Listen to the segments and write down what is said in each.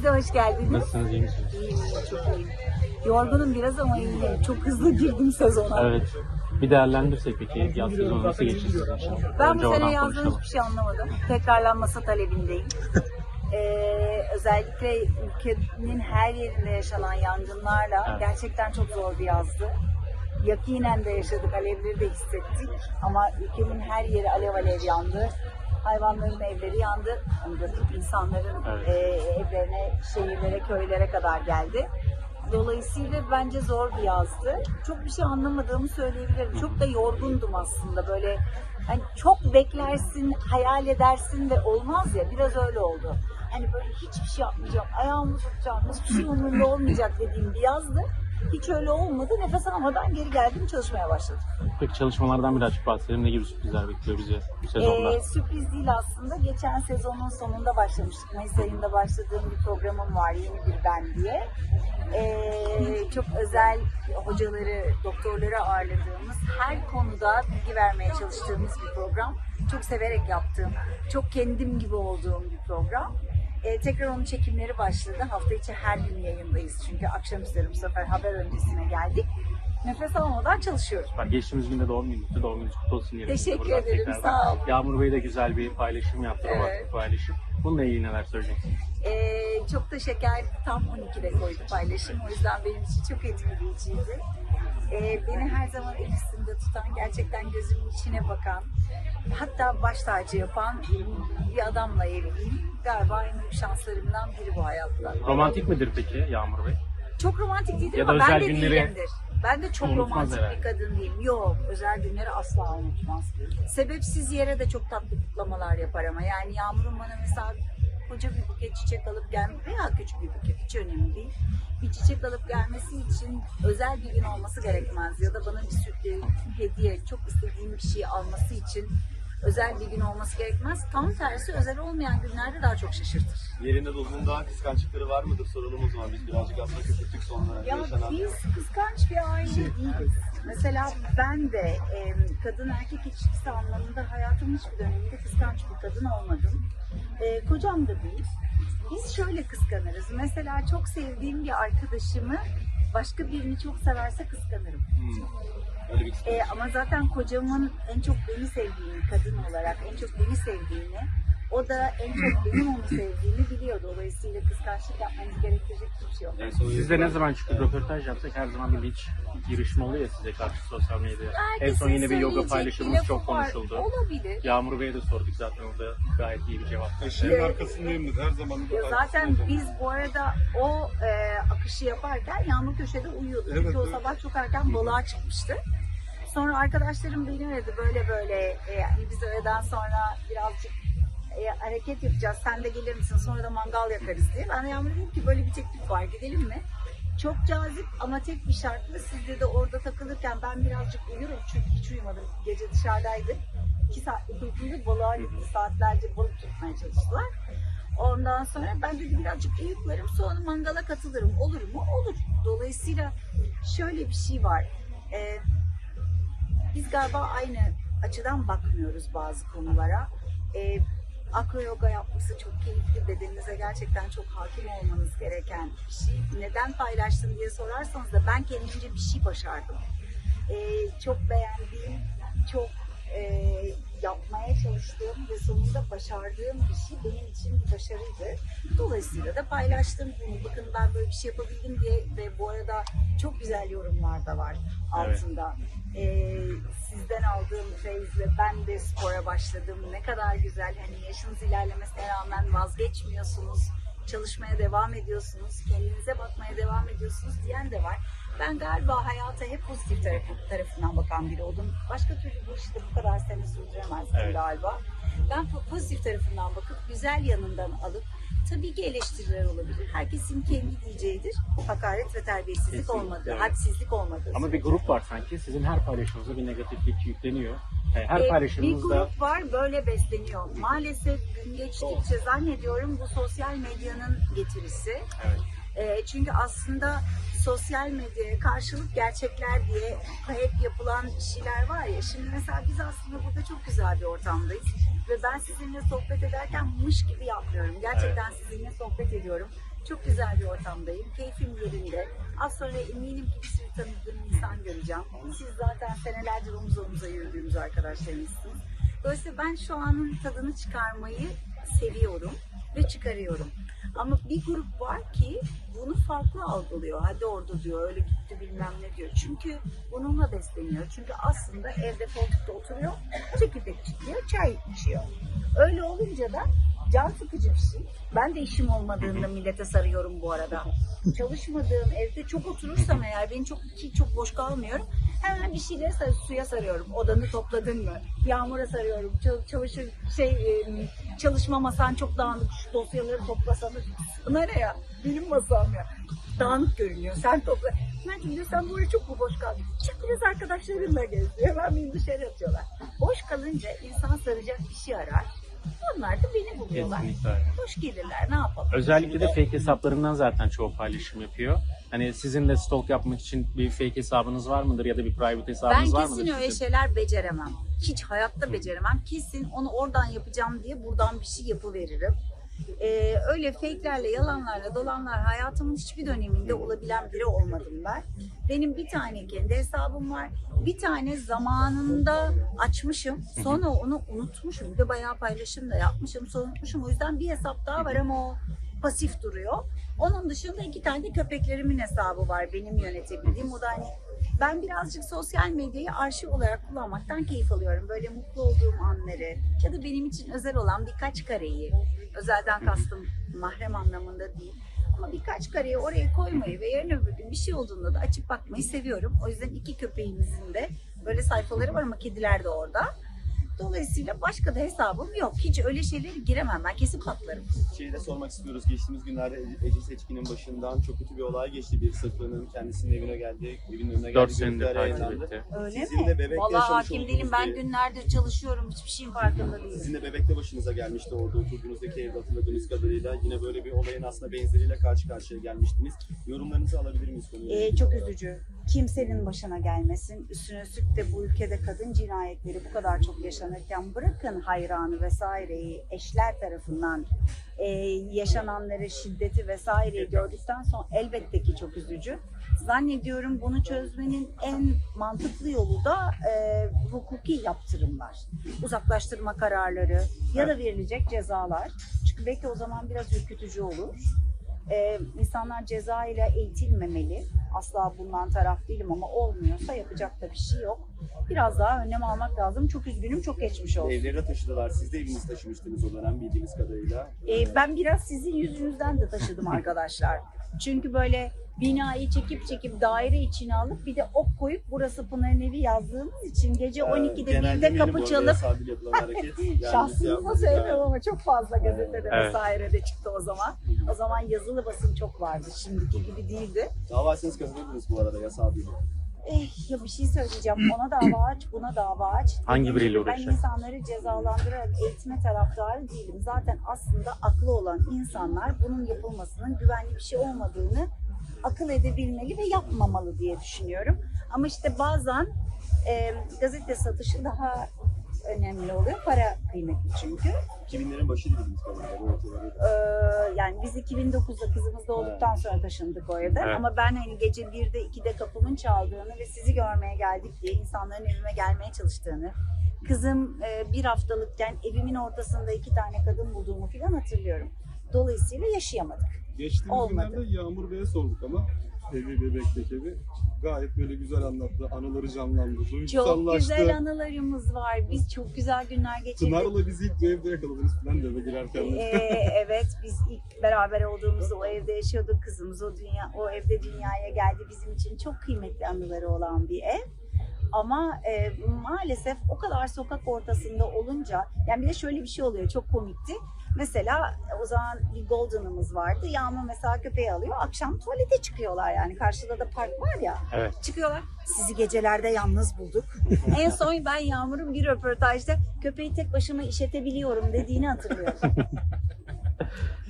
Siz de hoş geldiniz. Nasılsınız, iyi misiniz? İyiyim, çok iyiyim. Yorgunum biraz ama iyiyim. Çok hızlı girdim sezona. Evet. Bir değerlendirsek peki yaz sezonu nasıl için? Ben Önce bu sene oradan konuşalım. hiçbir şey anlamadım. Tekrarlanması talebindeyim. Ee, özellikle ülkenin her yerinde yaşanan yangınlarla Evet. gerçekten çok zor bir yazdı. Yakinen de yaşadık, alevleri de hissettik. Ama ülkenin her yeri alev alev yandı. Hayvanların evleri yandı. Tüm insanların Evet. e, evlerine, şehirlere, köylere kadar geldi. Dolayısıyla bence zor bir yazdı. Çok bir şey anlamadığımı söyleyebilirim. Çok da yorgundum aslında böyle. Hani çok beklersin, hayal edersin ve olmaz ya. Biraz öyle oldu. Hani böyle hiçbir şey yapmayacağım, ayağımı tutacağım, hiçbir şey umurumda olmayacak dediğim bir yazdı. Hiç öyle olmadı. Nefes almadan geri geldim çalışmaya başladım. Peki çalışmalardan birazcık bahsedelim. Ne gibi sürprizler bekliyor bizi bu sezonda? Ee, sürpriz değil aslında. Geçen sezonun sonunda başlamıştık. Mayıs ayında başladığım bir programım var Yeni Bir Ben diye. Ee, çok özel hocaları, doktorları ağırladığımız, her konuda bilgi vermeye çalıştığımız bir program. Çok severek yaptığım, çok kendim gibi olduğum bir program. Ee, tekrar onun çekimleri başladı. Hafta içi her gün yayındayız çünkü akşamüstleri bu sefer haber öncesine geldik. Nefes almadan çalışıyoruz. Var. Geçtiğimiz günde doğum günü, doğum günü kutlu olsun diyelim. Teşekkür Buradan ederim, tekrardan. sağ olun. Yağmur Bey de güzel bir paylaşım yaptı, Evet. romantik paylaşım. Bununla ilgili neler söyleyeceksiniz? Ee, çok da şeker tam 12'de koydu paylaşım. O yüzden benim için çok etkileyiciydi. Ee, beni her zaman el üstünde tutan, gerçekten gözümün içine bakan, hatta baş tacı yapan bir adamla evliyim. Galiba en büyük şanslarımdan biri bu hayatta. Romantik midir peki Yağmur Bey? Çok romantik Ya da ama ben özel de günleri değilimdir. Ben de çok unutmaz romantik herhalde. bir kadın değilim. Yok, özel günleri asla unutmaz. Sebepsiz yere de çok tatlı kutlamalar yapar ama. Yani Yağmur'un bana mesela koca bir buket çiçek alıp gel veya küçük bir buket hiç önemli değil. Bir çiçek alıp gelmesi için özel bir gün olması gerekmez. Ya da bana bir sürpriz, hediye, çok istediğim bir şey alması için özel bir gün olması gerekmez. Tam tersi özel olmayan günlerde daha çok şaşırtır. Yerinde bulunduğunda kıskançlıkları var mıdır soralım o zaman. Biz birazcık aslında köpürttük sonra Ya yaşanan. biz kıskanç bir aile değiliz. Mesela ben de e, kadın erkek ilişkisi anlamında hayatımın hiçbir döneminde kıskanç bir kadın olmadım. E, kocam da değil. Biz şöyle kıskanırız. Mesela çok sevdiğim bir arkadaşımı başka birini çok severse kıskanırım. Hmm. Öyle bir E, ama zaten kocamın en çok beni sevdiğini, kadın olarak en çok beni sevdiğini, o da en çok benim onu sevdiğini biliyor. Dolayısıyla kıskançlık yapmanız gerektirecek hiçbir şey yok. Son Siz de ne zaman çıkıp röportaj yapsak her zaman bir linç girişimi oluyor ya size karşı sosyal medyada. En son yine bir yoga söyleyecek paylaşımımız lafı çok var. konuşuldu. Olabilir. Yağmur Bey'e de sorduk zaten orada gayet iyi bir cevap. verdi. Şeyin arkasındayımdır her zaman. Ya zaten biz bu arada o e, akışı yaparken Yağmur köşede uyuyordu. Çünkü Evet, o evet. sabah çok erken balığa çıkmıştı. Sonra arkadaşlarım beni aradı böyle böyle e, yani biz öğleden sonra birazcık e, hareket yapacağız. Sen de gelir misin? Sonra da mangal yakarız diye. Ben de Yağmur dedim ki böyle bir teklif var gidelim mi? Çok cazip ama tek bir şartla siz de, orada takılırken ben birazcık uyurum çünkü hiç uyumadım. Gece dışarıdaydık. İki saatlik uykuyla balığa gitti. Saatlerce balık tutmaya çalıştılar. Ondan sonra ben de birazcık uyuklarım sonra mangala katılırım. Olur mu? Olur. Dolayısıyla şöyle bir şey var. Ee, biz galiba aynı açıdan bakmıyoruz bazı konulara. Ee, akro yoga yapması çok keyifli. Bedeninize gerçekten çok hakim olmanız gereken bir şey. Neden paylaştın diye sorarsanız da ben kendimce bir şey başardım. Ee, çok beğendiğim, çok e, yapmaya çalıştığım ve sonunda başardığım bir şey benim için bir başarıydı. Dolayısıyla da paylaştım bunu. Bakın ben böyle bir şey yapabildim diye ve bu arada çok güzel yorumlar da var altında. Ee, sizden aldığım feyizle ben de spora başladım. Ne kadar güzel. Hani yaşınız ilerlemesine rağmen vazgeçmiyorsunuz. Çalışmaya devam ediyorsunuz. Kendinize bakmaya devam ediyorsunuz diyen de var. Ben galiba hayata hep pozitif tarafı, tarafından bakan biri oldum. Başka türlü bu işte bu kadar sene sürdüremezdim Evet. galiba. Ben po- pozitif tarafından bakıp güzel yanından alıp tabii ki eleştiriler olabilir. Herkesin kendi diyeceğidir. Hakaret ve terbiyesizlik Kesinlikle, olmadı, evet. hadsizlik olmadı. Ama bir grup var sanki. Sizin her paylaşımınıza bir negatiflik yükleniyor. Her Ee, bir paylaşımınızda grup var böyle besleniyor. Maalesef gün geçtikçe zannediyorum bu sosyal medyanın getirisi. evet. E, çünkü aslında sosyal medyaya karşılık gerçekler diye hep yapılan şeyler var ya. Şimdi mesela biz aslında burada çok güzel bir ortamdayız. Ve ben sizinle sohbet ederken mış gibi yapmıyorum. Gerçekten sizinle sohbet ediyorum. Çok güzel bir ortamdayım. Keyfim yerinde. Az sonra eminim ki bir sürü tanıdığım insan göreceğim. Siz zaten senelerdir omuz omuza yürüdüğümüz arkadaşlarımızsınız. Dolayısıyla ben şu anın tadını çıkarmayı seviyorum ve çıkarıyorum. Ama bir grup var ki bunu farklı algılıyor. Hadi orada diyor, öyle gitti bilmem ne diyor. Çünkü bununla besleniyor. Çünkü aslında evde koltukta oturuyor, çekirdek çitliyor, çay içiyor. Öyle olunca da can sıkıcı bir şey. Ben de işim olmadığında millete sarıyorum bu arada. Çalışmadığım evde çok oturursam eğer, benim çok ki çok boş kalmıyorum. Hemen bir şeylere sar, suya sarıyorum. Odanı topladın mı? Yağmura sarıyorum. Çal- Çamaşır şey çalışma masan çok dağınık. Şu dosyaları toplasana. Sana ne ya? Benim masam ya. Dağınık görünüyor. Sen topla. Mert'im diyor sen burada çok mu boş kaldın? Çık biraz arkadaşlarınla gez diyor. Hemen beni dışarı atıyorlar. Boş kalınca insan saracak bir şey arar. Onlar da beni buluyorlar. Kesinlikle. Hoş gelirler ne yapalım. Özellikle de fake hesaplarından zaten çoğu paylaşım yapıyor. Hani sizin de stalk yapmak için bir fake hesabınız var mıdır ya da bir private Ben hesabınız var mıdır? kesin öyle sizin? şeyler beceremem. Hiç hayatta beceremem. Kesin onu oradan yapacağım diye buradan bir şey yapıveririm. Ee, öyle fake'lerle, yalanlarla, dolanlar hayatımın hiçbir döneminde olabilen biri olmadım ben. Benim bir tane kendi hesabım var. Bir tane zamanında açmışım. Sonra onu unutmuşum. Bir de bayağı paylaşım da yapmışım. Sonra unutmuşum. O yüzden bir hesap daha var ama o pasif duruyor. Onun dışında iki tane köpeklerimin hesabı var benim yönetebildiğim. O da hani ben birazcık sosyal medyayı arşiv olarak kullanmaktan keyif alıyorum. Böyle mutlu olduğum anları ya da benim için özel olan birkaç kareyi, özelden kastım mahrem anlamında değil. Ama birkaç kareyi oraya koymayı ve yarın öbür gün bir şey olduğunda da açıp bakmayı seviyorum. O yüzden iki köpeğimizin de böyle sayfaları var ama kediler de orada. Dolayısıyla başka da hesabım yok. Hiç öyle şeylere giremem. Ben kesin patlarım. Şeyi de sormak istiyoruz. Geçtiğimiz günlerde Ece Seçkin'in başından çok kötü bir olay geçti. Bir sırtlanın kendisinin evine geldi, evinin önüne geldi. 4 senedir takip etti. Öyle Sizin mi? de bebekle Vallahi yaşamış hakim olduğunuz değilim. Ben bir- günlerdir çalışıyorum. Hiçbir şeyin farkında değilim. Sizin de bebekle başınıza gelmişti orada oturduğunuzdaki evde hatırladığınız kadarıyla. Yine böyle bir olayın aslında benzeriyle karşı karşıya gelmiştiniz. Yorumlarınızı alabilir miyiz konuyla? Ee, ilgili çok olarak? üzücü. Kimsenin başına gelmesin. Üstüne üstlük de bu ülkede kadın cinayetleri bu kadar çok yaşanırken bırakın hayranı vesaireyi eşler tarafından e, yaşananları, şiddeti vesaireyi gördükten sonra elbette ki çok üzücü. Zannediyorum bunu çözmenin en mantıklı yolu da e, hukuki yaptırımlar. Uzaklaştırma kararları ya da verilecek cezalar. Çünkü belki o zaman biraz ürkütücü olur. Ee, insanlar ceza ile eğitilmemeli. Asla bundan taraf değilim ama olmuyorsa yapacak da bir şey yok. Biraz daha önlem almak lazım. Çok üzgünüm, çok geçmiş olsun. Evlerine taşıdılar. Siz de evinizi taşımıştınız o dönem bildiğimiz kadarıyla. Ee, ben biraz sizin yüzünüzden de taşıdım arkadaşlar. Çünkü böyle binayı çekip çekip daire içine alıp bir de ok koyup burası Pınar'ın evi yazdığımız için gece 12'de Genel 1'de demeyelim bu kapı çalıp yasabil yapılan hareket. Yani Şahsınıza yapmadık söylemiyorum ama çok fazla gazetede Evet. vesairede çıktı o zaman. O zaman yazılı basın çok vardı. Şimdiki gibi değildi. Dava açsanız kazanırdınız bu arada yasa bile. Eh, ya bir şey söyleyeceğim. Ona dava aç, buna dava aç. Hangi biriyle gibi Ben uğraşacak? insanları cezalandırarak eğitme taraftarı değilim. Zaten aslında aklı olan insanlar bunun yapılmasının güvenli bir şey olmadığını akıl edebilmeli ve yapmamalı diye düşünüyorum. Ama işte bazen e, gazete satışı daha önemli oluyor. Para kıymetli çünkü. 2000'lerin başıydı bildiğimiz kadarıyla. Ee, yani biz 2009'da kızımız doğduktan sonra taşındık o evden Evet. ama ben hani gece 1'de 2'de kapımın çaldığını ve sizi görmeye geldik diye insanların evime gelmeye çalıştığını kızım e, bir haftalıkken evimin ortasında iki tane kadın bulduğumu falan hatırlıyorum. Dolayısıyla yaşayamadık. Geçtiğimiz Olmadı. günlerde Yağmur Bey'e sorduk ama evi bebekteki evi gayet böyle güzel anlattı. Anıları canlandı, Çok duygusallaştı. güzel anılarımız var. Biz çok güzel günler geçirdik. Pınar'la bizi ilk bu evde yakaladınız falan da eve girerken. de. Ee, evet biz ilk beraber olduğumuzda o evde yaşıyorduk kızımız o dünya o evde dünyaya geldi bizim için çok kıymetli anıları olan bir ev ama e, maalesef o kadar sokak ortasında olunca yani bir de şöyle bir şey oluyor çok komikti mesela o zaman bir Golden'ımız vardı Yağmur mesela köpeği alıyor akşam tuvalete çıkıyorlar yani karşıda da park var ya Evet. çıkıyorlar. Sizi gecelerde yalnız bulduk. en son ben Yağmur'un bir röportajda köpeği tek başıma işetebiliyorum dediğini hatırlıyorum.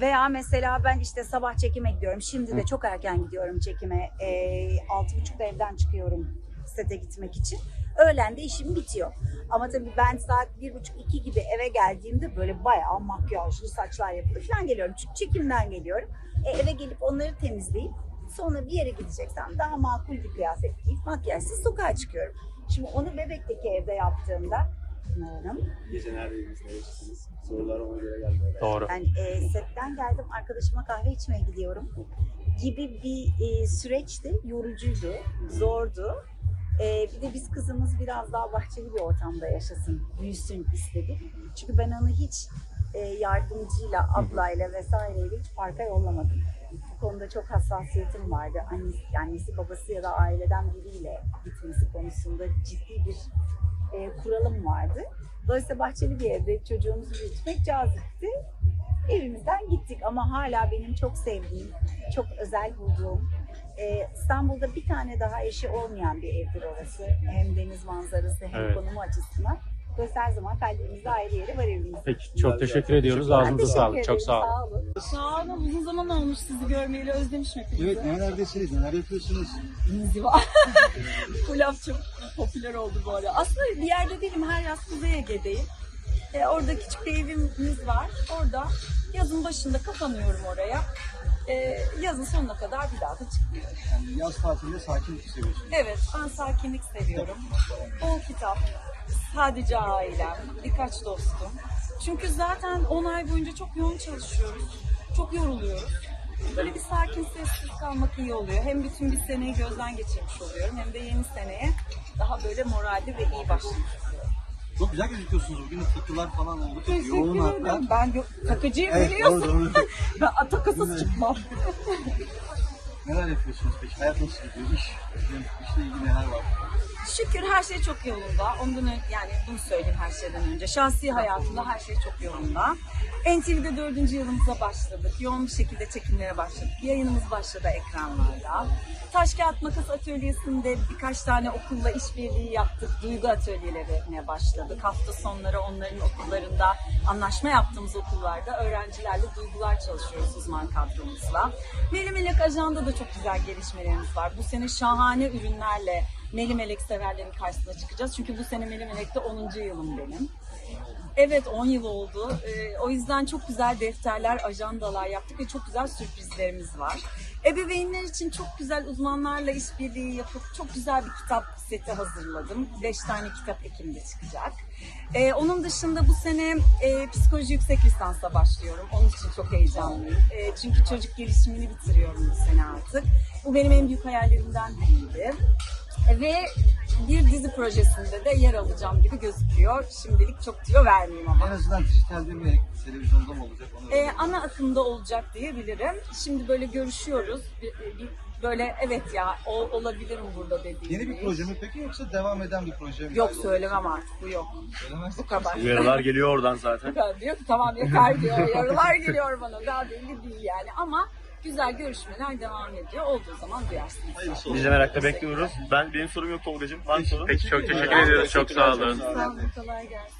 Veya mesela ben işte sabah çekime gidiyorum. Şimdi de çok erken gidiyorum çekime. Ee, Altı buçukta evden çıkıyorum sete gitmek için. Öğlende işim bitiyor. Ama tabii ben saat bir buçuk iki gibi eve geldiğimde böyle bayağı makyajlı saçlar yapıp falan geliyorum. Çünkü çekimden geliyorum. E, eve gelip onları temizleyip sonra bir yere gideceksem daha makul bir kıyafet giyip makyajsız sokağa çıkıyorum. Şimdi onu bebekteki evde yaptığımda Hanım, Gece neredeydiniz, nereye çıktınız? Sorular ona göre gelmeye Doğru. ben e, setten geldim arkadaşıma kahve içmeye gidiyorum gibi bir e, süreçti. Yorucuydu, zordu. E, bir de biz kızımız biraz daha bahçeli bir ortamda yaşasın, büyüsün istedik. Çünkü ben onu hiç e, yardımcıyla, ablayla vesaireyle hiç parka yollamadım. Bu konuda çok hassasiyetim vardı. Annesi, annesi babası ya da aileden biriyle gitmesi konusunda ciddi bir e, kuralım vardı. Dolayısıyla bahçeli bir evde çocuğumuzu büyütmek cazipti evimizden gittik ama hala benim çok sevdiğim, çok özel bulduğum e, İstanbul'da bir tane daha eşi olmayan bir evdir orası. Hem deniz manzarası hem Evet. konumu açısından. Dolayısıyla her zaman kalbimizde ayrı yeri var evimizin. Peki çok teşekkür ediyoruz. Ben Ağzınıza teşekkür sağlık. ederim, Çok sağ olun. Sağ olun. Sağ olun. Uzun zaman olmuş sizi görmeyeli. Özlemişim hepinizi. Evet nerelerdesiniz, neler yapıyorsunuz? İnziva. Bu laf çok popüler oldu bu ara. Aslında bir yerde değilim. Her yaz Kuzey Ege'deyim. Ee, orada küçük bir evimiz var. Orada yazın başında kapanıyorum oraya. Ee, yazın sonuna kadar bir daha da çıkmıyorum. Yani yaz tatilinde sakinlik seviyorsunuz. Evet, ben sakinlik seviyorum. Bol kitap, sadece ailem, birkaç dostum. Çünkü zaten 10 ay boyunca çok yoğun çalışıyoruz. Çok yoruluyoruz. Böyle bir sakin sessiz kalmak iyi oluyor. Hem bütün bir seneyi gözden geçirmiş oluyorum hem de yeni seneye daha böyle moralli ve iyi başlamış. Çok güzel gözüküyorsunuz bugün. Takılar falan oldu. Çok yoğun hatta. Ben yo- takıcıyım Evet biliyorsun. doğru doğru. Ben takısız çıkmam. neler yapıyorsunuz peki? Hayat nasıl gidiyor? İş, işle ilgili neler var? Şükür her şey çok yolunda. Ondan ön- yani bunu söyleyeyim her şeyden önce. Şahsi hayatımda her şey çok yolunda. NTV'de dördüncü yılımıza başladık. Yoğun bir şekilde çekimlere başladık. Yayınımız başladı ekranlarda. Taş Kağıt Makas Atölyesi'nde birkaç tane okulla işbirliği yaptık. Duygu atölyelerine başladık. Hafta sonları onların okullarında anlaşma yaptığımız okullarda öğrencilerle duygular çalışıyoruz uzman kadromuzla. Meli Melek Ajan'da da çok güzel gelişmelerimiz var. Bu sene şahane ürünlerle Meli Melek severlerin karşısına çıkacağız. Çünkü bu sene Meli Melek'te 10. yılım benim. Evet 10 yıl oldu. Ee, o yüzden çok güzel defterler, ajandalar yaptık ve çok güzel sürprizlerimiz var. Ebeveynler için çok güzel uzmanlarla işbirliği yapıp çok güzel bir kitap seti hazırladım. 5 tane kitap Ekim'de çıkacak. Ee, onun dışında bu sene e, psikoloji yüksek lisansa başlıyorum. Onun için çok heyecanlıyım. E, çünkü çocuk gelişimini bitiriyorum bu sene artık. Bu benim en büyük hayallerimden biriydi. Ve bir dizi projesinde de yer alacağım gibi gözüküyor. Şimdilik çok diyor vermeyeyim ama. En azından dijitalde mi, televizyonda mı olacak? Onu Ee, ana akımda olacak diyebilirim. Şimdi böyle görüşüyoruz. Bir, bir- böyle evet ya o, olabilirim burada dediğim. Yeni bir proje mi peki yoksa devam eden bir proje mi? Yok söylemem artık bu yok. Söylemezsek Bu kadar. Uyarılar geliyor oradan zaten. Bu kadar diyor ki tamam yeter diyor. Yarılar geliyor bana daha belli değil yani ama güzel görüşmeler devam ediyor. Olduğu zaman duyarsınız. Biz de merakla bekliyoruz. Ben benim sorum yok Tolga'cığım. Var mı sorun? Peki çok teşekkür ediyoruz. Çok sağ olun. Sağ olun kolay gelsin.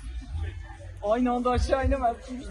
Aynı anda aşağı inemezsiniz.